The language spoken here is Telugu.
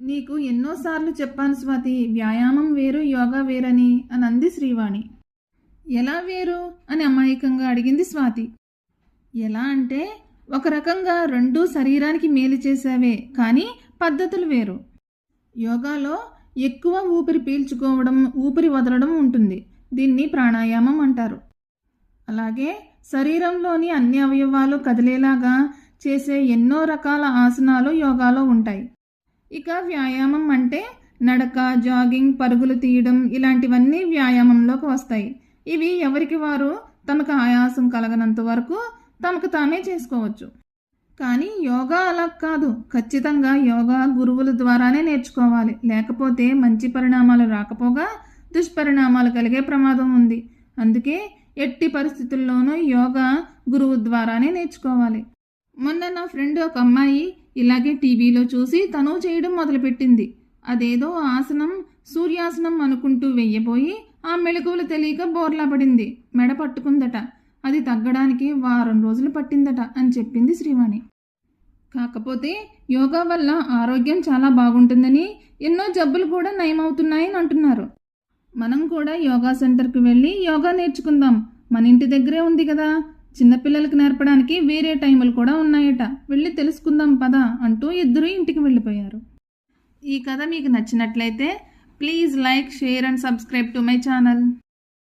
నీకు ఎన్నోసార్లు చెప్పాను స్వాతి వ్యాయామం వేరు యోగా వేరని అని అంది శ్రీవాణి. ఎలా వేరు? అని అమాయకంగా అడిగింది స్వాతి. ఎలా అంటే ఒక రకంగా రెండూ శరీరానికి మేలు చేసేవే కానీ పద్ధతులు వేరు. యోగాలో ఎక్కువ ఊపిరి పీల్చుకోవడం ఊపిరి వదలడం ఉంటుంది. దీన్ని ప్రాణాయామం అంటారు. అలాగే శరీరంలోని అన్ని అవయవాలు కదిలేలాగా చేసే ఎన్నో రకాల ఆసనాలు యోగాలో ఉంటాయి. ఇక వ్యాయామం అంటే నడక జాగింగ్ పరుగులు తీయడం ఇలాంటివన్నీ వ్యాయామంలోకి వస్తాయి. ఇవి ఎవరికి వారు తమకు ఆయాసం కలగనంత వరకు తమకు తామే చేసుకోవచ్చు. కానీ యోగా అలా కాదు. ఖచ్చితంగా యోగా గురువుల ద్వారానే నేర్చుకోవాలి. లేకపోతే మంచి పరిణామాలు రాకపోగా దుష్పరిణామాలు కలిగే ప్రమాదం ఉంది. అందుకే ఎట్టి పరిస్థితుల్లోనూ యోగా గురువు ద్వారానే నేర్చుకోవాలి. మొన్న నా ఫ్రెండ్ ఒక అమ్మాయి ఇలాగే టీవీలో చూసి తను చేయడం మొదలుపెట్టింది. అదేదో ఆసనం సూర్యాసనం అనుకుంటూ వెయ్యబోయి ఆ మెలకువలు తెలియక బోర్లా పడింది. మెడ పట్టుకుందట. అది తగ్గడానికి వారం రోజులు పట్టిందట అని చెప్పింది శ్రీవాణి. కాకపోతే యోగా వల్ల ఆరోగ్యం చాలా బాగుంటుందని ఎన్నో జబ్బులు కూడా నయమవుతున్నాయని అంటున్నారు. మనం కూడా యోగా సెంటర్కి వెళ్ళి యోగా నేర్చుకుందాం. మన ఇంటి దగ్గరే ఉంది కదా. చిన్నపిల్లలకు నేర్పడానికి వేరే టైములు కూడా ఉన్నాయట. వెళ్ళి తెలుసుకుందాం పదా అంటూ ఇద్దరు ఇంటికి వెళ్ళిపోయారు. ఈ కథ మీకు నచ్చినట్లయితే please like share and subscribe to my channel.